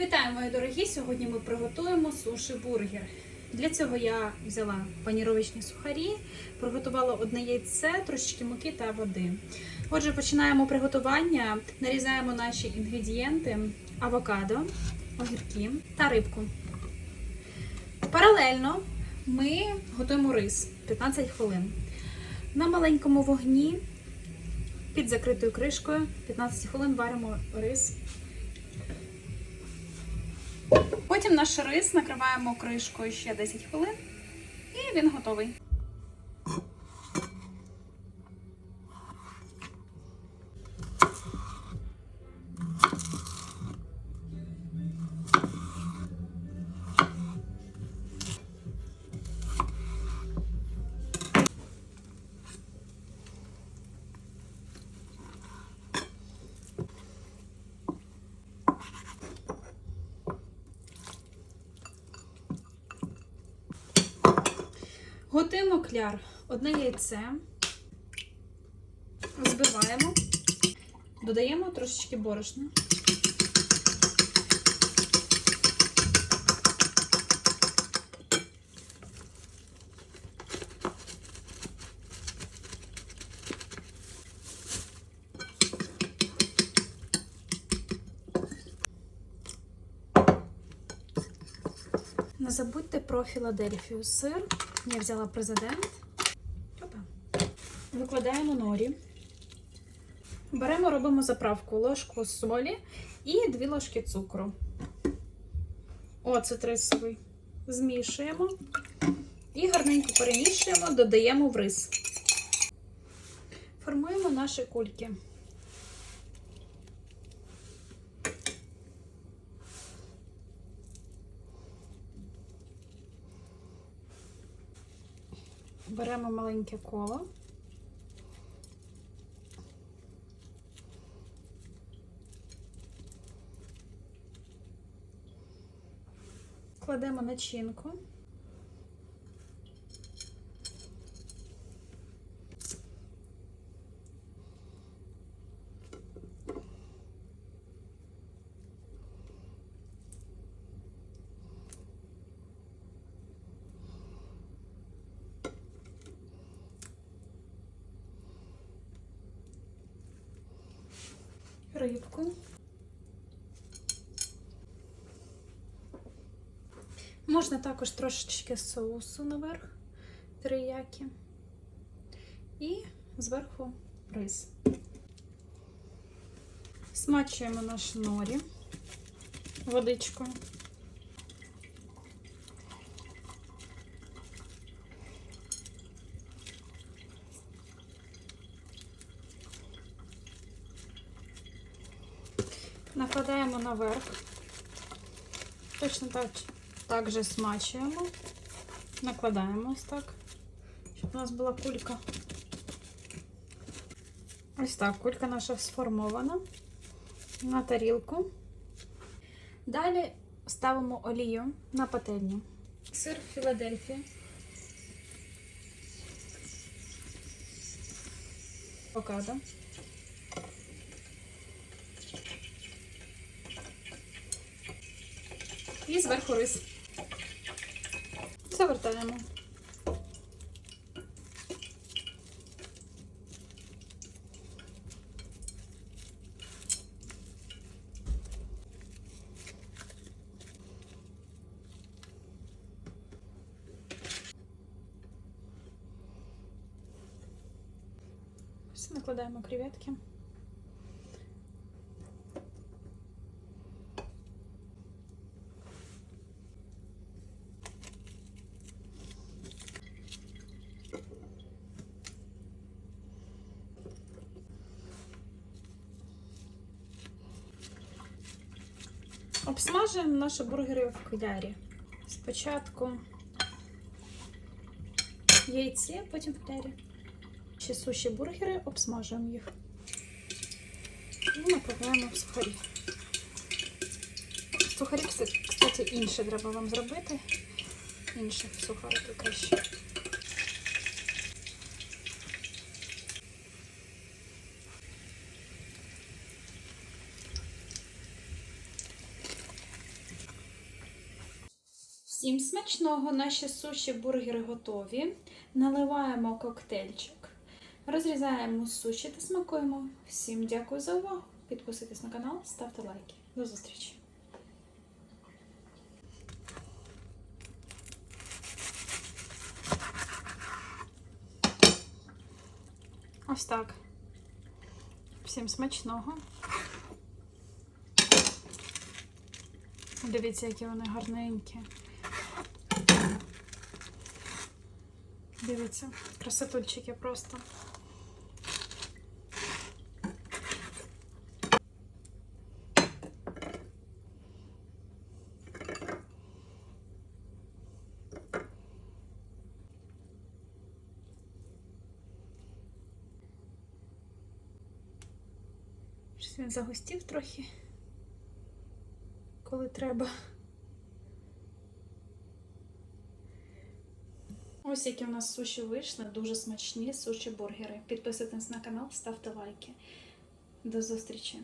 Вітаю, мої дорогі! Сьогодні ми приготуємо суші бургер. Для цього я взяла паніровочні сухарі, приготувала одне яйце, трошечки муки та води. Отже, починаємо приготування. Нарізаємо наші інгредієнти: авокадо, огірки та рибку. Паралельно ми готуємо рис 15 хвилин. На маленькому вогні під закритою кришкою 15 хвилин варимо рис. Потім наш рис накриваємо кришкою ще 10 хвилин і він готовий. Готуємо кляр. Одне яйце. Збиваємо, додаємо трошечки борошна. Забудьте про Філадельфію сир. Я взяла президент. Опа. Викладаємо норі. Беремо, робимо заправку ложку солі і 2 ложки цукру. Оцет рисовий. Змішуємо і гарненько перемішуємо, додаємо в рис. Формуємо наші кульки. Беремо маленьке коло. Кладемо начинку. Рибку. Можна також трошечки соусу наверх, трияки. І зверху рис. Смачуємо наш норі водичкою. Накладаємо наверх. Точно так, так же смачуємо. Накладаємо ось так, щоб у нас була кулька. Ось так, кулька наша сформована на тарілку. Далі ставимо олію на пательню. Сир Філадельфія. Авокадо. І зверху рис. Завертаємо. Накладаємо креветки. Обсмажуємо наші бургери в клярі. Спочатку яйці, потім в клярі. Ще суші бургери, обсмажуємо їх. І накладаємо в сухарі. Сухарі, кстати, інше треба вам зробити. Інших сухарики краще. Всім смачного! Наші суші бургери готові. Наливаємо коктейльчик, розрізаємо суші та смакуємо. Всім дякую за увагу. Підписуйтесь на канал, ставте лайки. До зустрічі! Ось так. Всім смачного. Дивіться, які вони гарненькі. Дивіться, красотульчики просто. Він загустів трохи, коли треба. Ось які у нас суші вийшли, дуже смачні суші бургери. Підписуйтесь на канал, ставте лайки. До зустрічі!